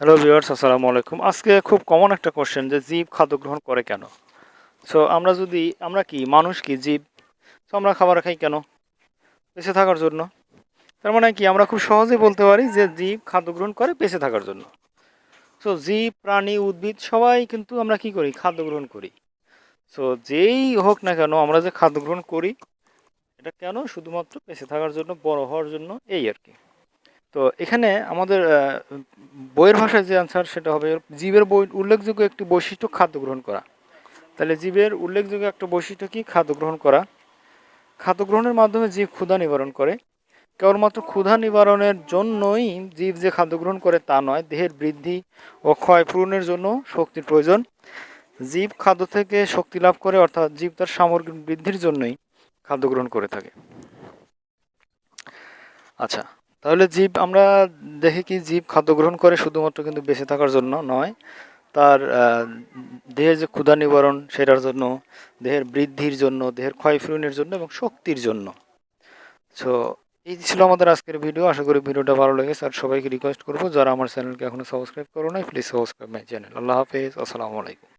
Hello viewers আসসালামু আলাইকুম। আজকে খুব কমন একটা কোশ্চেন যে জীব খাদ্য গ্রহণ করে কেন? সো আমরা যদি, আমরা কি, মানুষ কি জীব? তো আমরা খাবার খাই কেন? বেঁচে থাকার জন্য। তার মানে কি, আমরা খুব সহজেই বলতে পারি যে জীব খাদ্য গ্রহণ করে বেঁচে থাকার জন্য। সো জীব, প্রাণী, উদ্ভিদ, সবাই কিন্তু আমরা কি করি? খাদ্য গ্রহণ করি। সো যেই হোক না কেন, আমরা যে খাদ্য গ্রহণ করি, এটা কেন? শুধুমাত্র বেঁচে থাকার জন্য, বড় হওয়ার জন্য, এই আর কি। তো এখানে আমাদের বইয়ের ভাষায় যে অ্যান্সার সেটা হবে জীবের বই, উল্লেখযোগ্য একটি বৈশিষ্ট্য খাদ্য গ্রহণ করা। তাহলে জীবের উল্লেখযোগ্য একটা বৈশিষ্ট্য কি? খাদ্য গ্রহণ করা। খাদ্য গ্রহণের মাধ্যমে জীব ক্ষুধা নিবারণ করে। কেবলমাত্র ক্ষুধা নিবারণের জন্যই জীব যে খাদ্য গ্রহণ করে তা নয়, দেহের বৃদ্ধি ও ক্ষয় পূরণের জন্য শক্তির প্রয়োজন। জীব খাদ্য থেকে শক্তি লাভ করে, অর্থাৎ জীব তার সামগ্রিক বৃদ্ধির জন্যই খাদ্য গ্রহণ করে থাকে। আচ্ছা তাহলে জীব, আমরা দেখি কি জীব খাদ্য গ্রহণ করে শুধুমাত্র কিন্তু বেঁচে থাকার জন্য নয়। তার দেহের যে ক্ষুধা নিবারণ, সেটার জন্য, দেহের বৃদ্ধির জন্য, দেহের ক্ষয়পূরণের জন্য এবং শক্তির জন্য। সো এই ছিল আমাদের আজকের ভিডিও। আশা করি ভিডিওটা ভালো লেগেছে। আর সবাইকে রিকোয়েস্ট করব, যারা আমার চ্যানেলকে এখনও সাবস্ক্রাইব করো নাই প্লিজ সাবস্ক্রাইব মাই চ্যানেল আল্লাহ হাফেজ। আসসালামু আলাইকুম।